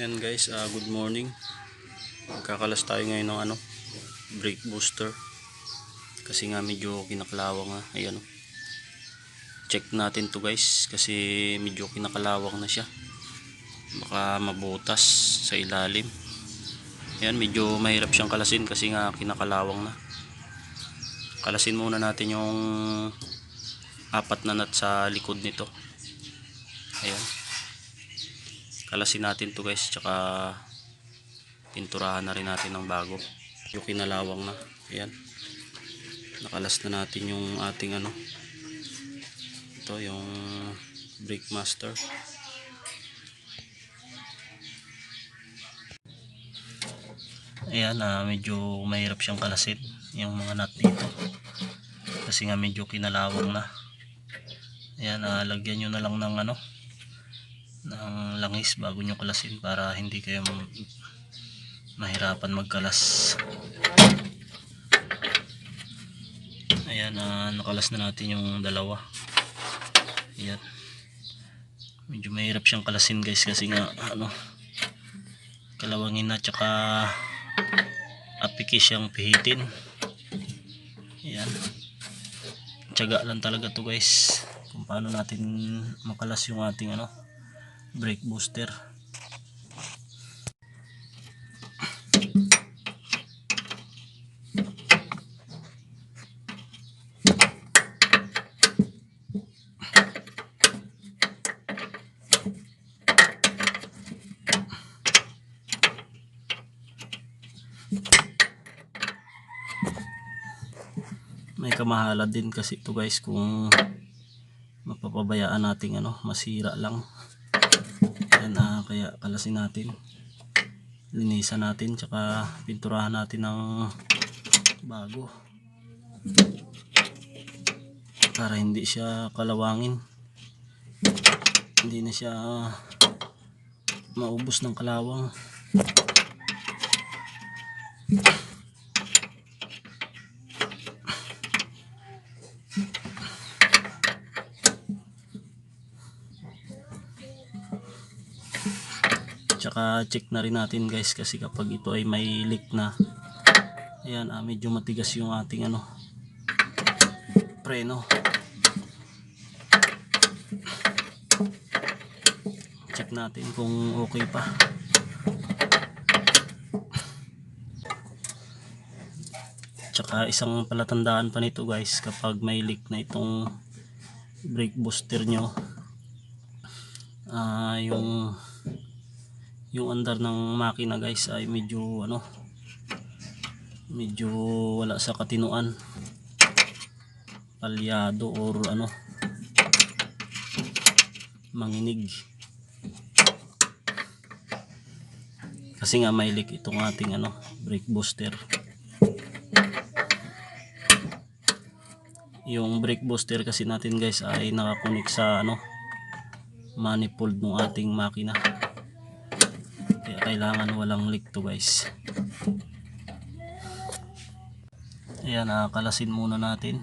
Yan guys, ah, good morning. Magkakalas tayo ngayon ng ano, brake booster. Kasi nga medyo kinakalawang nga. Ayan oh. Check natin to guys kasi medyo kinakalawang na siya. Baka mabutas sa ilalim. Ayan, medyo mahirap siyang kalasin kasi nga kinakalawang na. Kalasin muna natin yung apat na nut sa likod nito. Ayan kalasin natin to guys tsaka pinturahan na rin natin ng bago. Yung kinalawang na ayan. Nakalas na natin yung ating ano. Ito yung brake master. Ayan ah, medyo mahirap siyang kalasin yung mga nut dito. Kasi nga medyo kinalawang na. Ayan ah, lagyan nyo na lang ng ano ng langis bago nyo kalasin para hindi kayo ma- mahirapan magkalas. Ayan ah, nakalas na natin yung dalawa. Ayan. Medyo mahirap siyang kalasin guys kasi nga ano kalawangin na tsaka apiki siyang pihitin. Ayan. Tiyaga lang talaga to guys kung paano natin makalas yung ating ano brake booster. May kamahalan din kasi ito guys kung mapapabayaan nating ano masira lang kaya kalasin natin. Linisan natin tsaka pinturahan natin ng bago. Para hindi siya kalawangin. Hindi na siya maubos ng kalawang tsaka check na rin natin guys kasi kapag ito ay may leak na ayan ah, medyo matigas yung ating ano preno. Check natin kung okay pa. Tsaka isang palatandaan pa nito guys kapag may leak na itong brake booster nyo. Ah yung yung andar ng makina guys ay medyo ano medyo wala sa katinuan. Palyado or ano manginig. Kasi nga may leak itong ating ano brake booster yung brake booster kasi natin guys ay nakakunik sa ano manifold ng ating makina kailangan walang leak to guys. Ayan nakakalasin muna natin.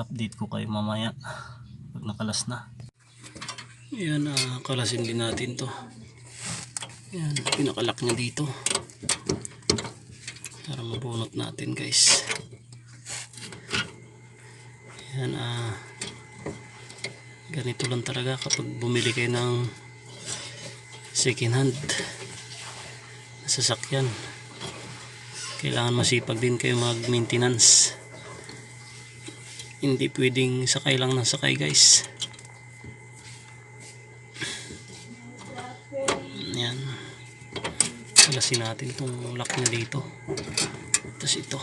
Update ko kayo mamaya pag nakalas na. Ayan nakakalasin din natin to. Ayan pinakalak niya dito. Para mabunot natin guys. Ayan ah ganito lang talaga kapag bumili kayo ng second hand na sasakyan. Kailangan masipag din kayo mag maintenance hindi pwedeng sakay lang ng sakay guys. Yan kalasin natin itong lock niya dito. Tapos ito.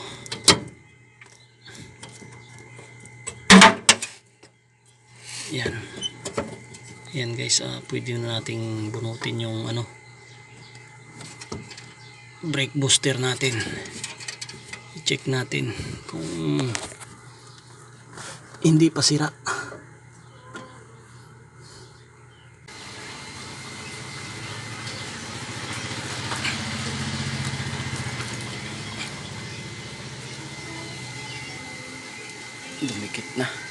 Yan yan guys. Ah, pwede na nating bunutin yung ano brake booster natin. I-check natin kung hindi pa sira. Dumikit na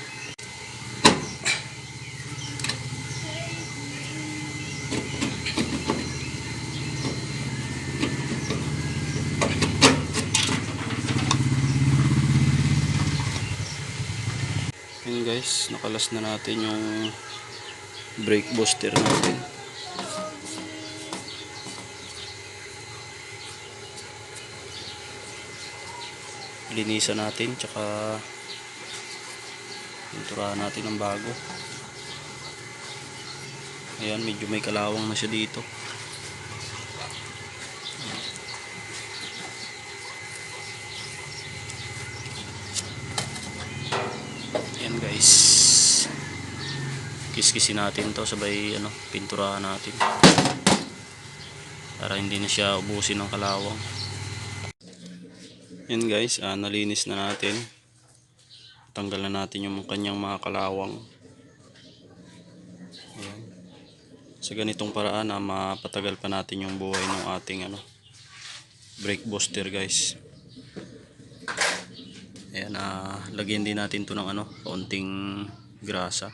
guys, nakalas na natin yung brake booster natin. Linisan natin, tsaka pinturahan natin ng bago. Ayan, medyo may kalawang na siya dito. Ayan guys. Kiskisin natin to sabay ano, pinturahan natin. Para hindi na siya ubusin ng kalawang. Yan guys, ah, nalinis na natin. Tanggal na natin yung kanyang mga kalawang. Ayan. Sa ganitong paraan, ah, mapatagal pa natin yung buhay ng ating ano, brake booster guys. Ayan, ah, lagyan din natin to ng ano, kaunting grasa.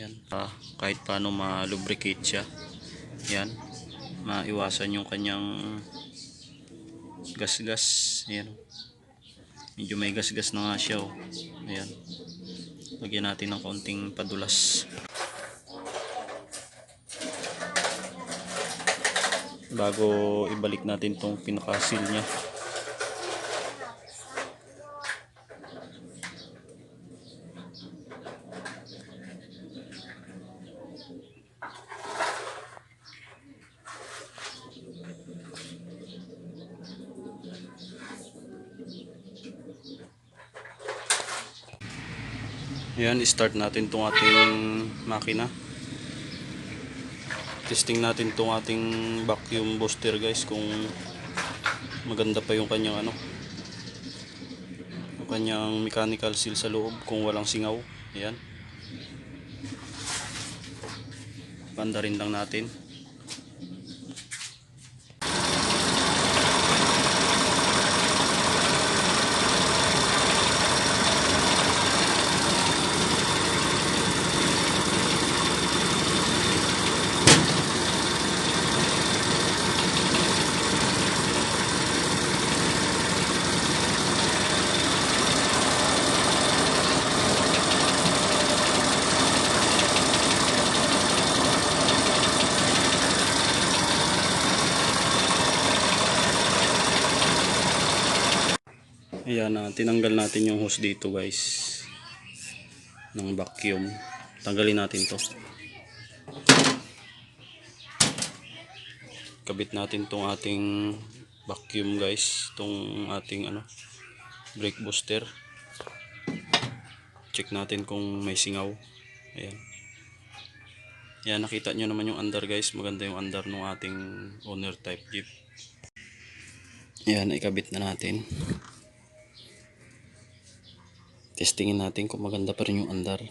Yan, ah, kahit paano ma-lubricate siya. Yan, maiwasan yung kanyang gas-gas. Ayan. Medyo may gas-gas na nga siya. Oh. Ayan. Lagyan natin ng kaunting padulas. Bago ibalik natin tong pinaka-seal niya. Ayan, start natin tong ating makina. Testing natin tong ating vacuum booster guys kung maganda pa yung kanyang ano yung kanyang mechanical seal sa loob kung walang singaw. Ayan. Banda rin lang natin. Ayan, ah, tinanggal natin yung hose dito guys. Ng vacuum. Tanggalin natin to. Kabit natin tong ating vacuum guys. Tong ating ano, brake booster. Check natin kung may singaw. Ayan. Ayan, nakita nyo naman yung under guys. Maganda yung under ng ating owner type jeep. Ayan, ikabit na natin testingin natin kung maganda pa rin yung andar.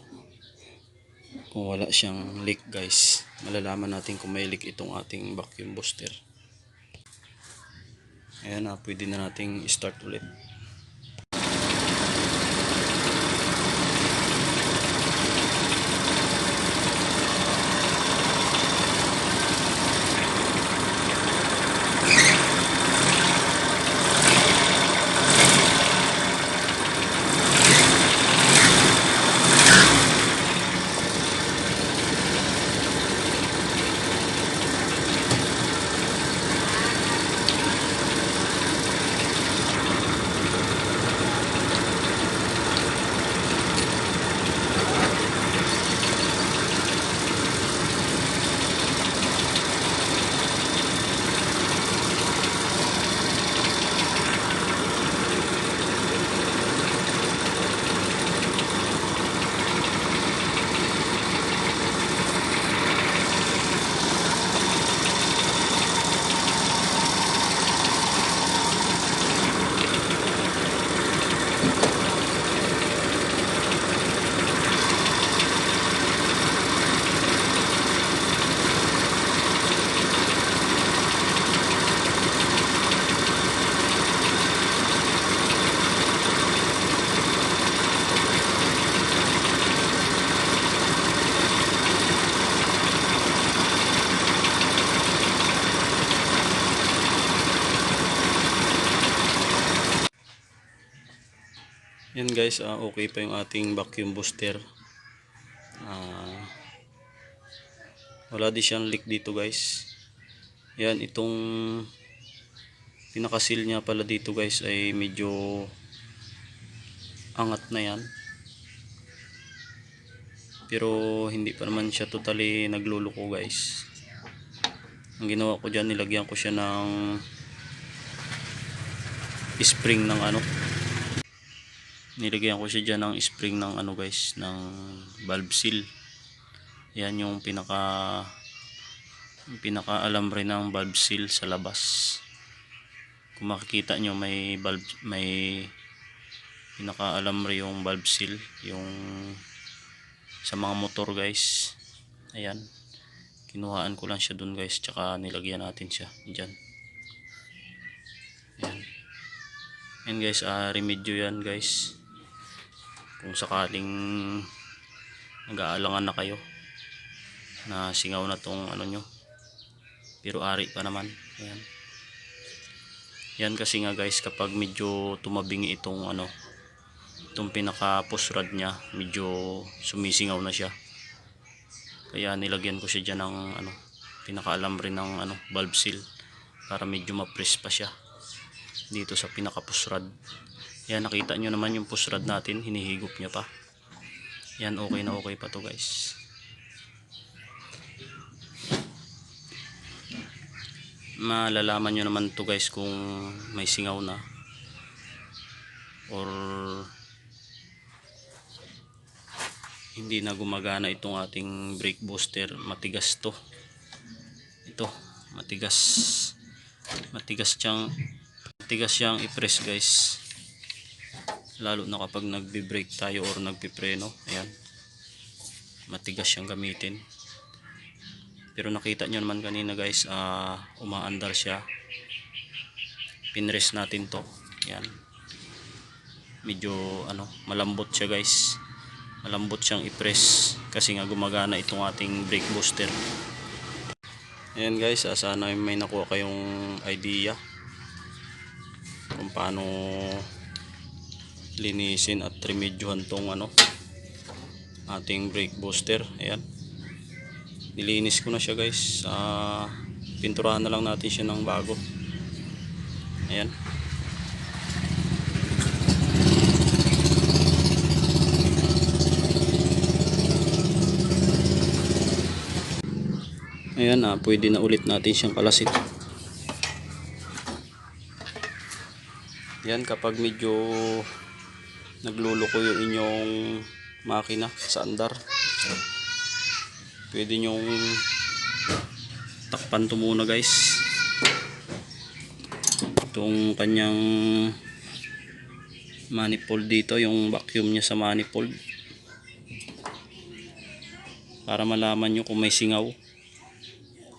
Kung wala siyang leak guys malalaman natin kung may leak itong ating vacuum booster. Ayan na pwede na nating start ulit Yan guys, ah, okay pa yung ating vacuum booster. Ah, wala di siyang leak dito guys. Yan, itong pinakasil niya pala dito guys ay medyo angat na yan. Pero hindi pa naman siya totally nagluluko guys. Ang ginawa ko dyan, nilagyan ko siya ng spring ng ano. Nilagyan ko siya dyan ng spring ng ano guys, ng valve seal. Yan yung pinaka yung pinaka alambre ng valve seal sa labas. Kung makikita nyo may valve may pinaka alambre yung valve seal, yung sa mga motor guys. Ayan. Kinuhaan ko lang siya dun guys, tsaka nilagyan natin siya diyan. Ayan. Ayan guys, ah, remedyo yan guys. Kung sakaling nag-aalangan na kayo na singaw na tong ano nyo. Pero ari pa naman. Ayan. Yan kasi nga guys, kapag medyo tumabingi itong ano, itong pinaka push rod niya, medyo sumisingaw na siya. Kaya nilagyan ko siya dyan ng ano, pinaka-alambre ng ano, valve seal para medyo ma-press pa siya dito sa pinaka push rod. Yan nakita nyo naman yung push rod natin, hinihigop niya pa. Yan okay na okay pa to guys. Malalaman nyo naman to guys kung may singaw na. Or hindi na gumagana itong ating brake booster matigas to. Ito matigas. Matigas siyang matigas siyang i-press guys lalo na kapag nagbi-brake tayo or nagpipreno. Ayan. Matigas siyang gamitin. Pero nakita nyo naman kanina guys ah, umaandar siya. Pinrest natin to. Ayan. Medyo ano malambot siya guys. Malambot siyang i-press kasi nga gumagana itong ating brake booster. Ayan guys ah, sana may nakuha kayong idea kung paano linisin at remedyohan tong ano ating brake booster. Ayan. Nilinis ko na siya guys. Ah, pinturahan na lang natin siya ng bago. Ayan. Ayan, ah, pwede na ulit natin siyang kalasit. Yan, kapag medyo nagluluko yung inyong makina sa andar, pwede nyong takpan to muna guys. Itong kanyang manifold dito, yung vacuum niya sa manifold. Para malaman nyo kung may singaw.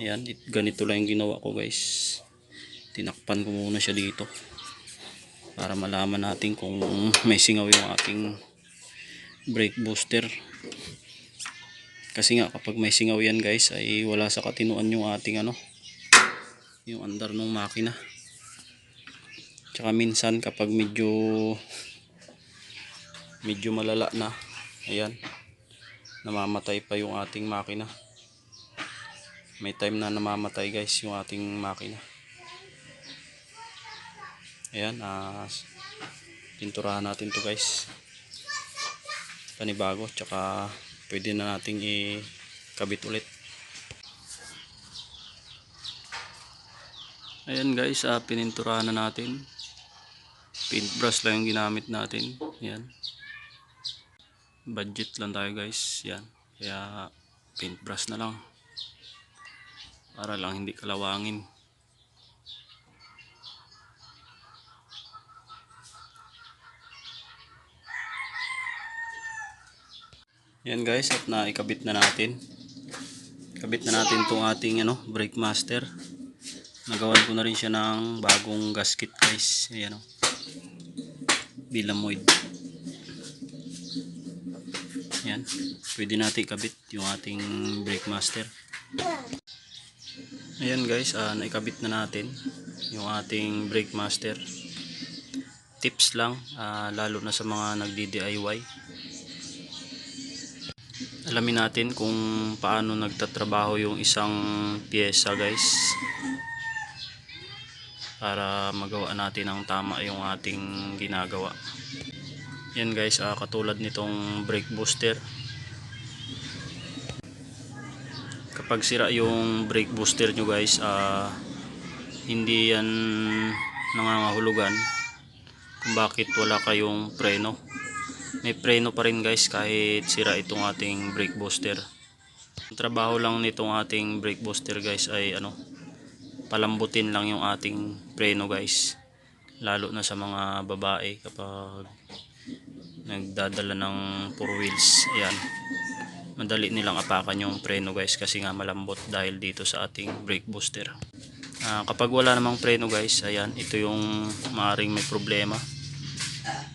Ayan, it, ganito lang yung ginawa ko guys. Tinakpan ko muna siya dito. Para malaman natin kung may singaw yung ating brake booster. Kasi nga kapag may singaw yan guys ay wala sa katinuan yung ating ano yung andar ng makina. Tsaka minsan kapag medyo medyo malala na ayan namamatay pa yung ating makina may time na namamatay guys yung ating makina ayan ah, pinturahan natin to guys. Panibago tsaka pwede na nating ikabit ulit. Ayan guys ah, pininturahan na natin. Paintbrush lang yung ginamit natin. Ayan. Budget lang tayo guys. Yan kaya paintbrush na lang. Para lang hindi kalawangin yan guys at naikabit na natin. Kabit na natin tong ating ano, brake master. Nagawan ko na rin siya ng bagong gasket guys. Ayan o bilamoid. Yan pwede natin ikabit yung ating brake master. Ayan guys, ah, naikabit na natin yung ating brake master. tips lang ah, lalo na sa mga nagdi-DIY alamin natin kung paano nagtatrabaho yung isang pyesa guys. Para magawa natin ng tama yung ating ginagawa. Yan guys ah, katulad nitong brake booster. Kapag sira yung brake booster nyo guys ah, hindi yan nangangahulugan kung bakit wala kayong preno may preno pa rin guys kahit sira itong ating brake booster ang trabaho lang nitong ating brake booster guys ay ano palambutin lang yung ating preno guys. Lalo na sa mga babae kapag nagdadala ng four wheels. Ayan. Madali nilang apakan yung preno guys kasi nga malambot dahil dito sa ating brake booster Ah, kapag wala namang preno guys ayan ito yung maaring may problema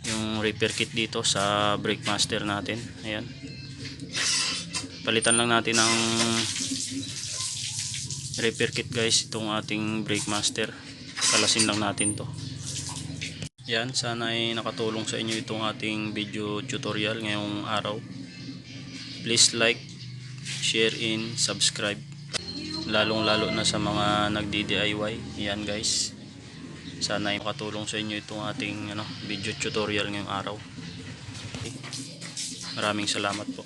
yung repair kit dito sa brake master natin. Ayan. Palitan lang natin ng repair kit guys itong ating brake master. Kalasin lang natin to. Yan sana ay nakatulong sa inyo itong ating video tutorial ngayong araw. Please like share and subscribe. Lalong lalo na sa mga nagdi-DIY yan guys sana ay makatulong sa inyo itong ating ano, video tutorial ngayong araw. Maraming salamat po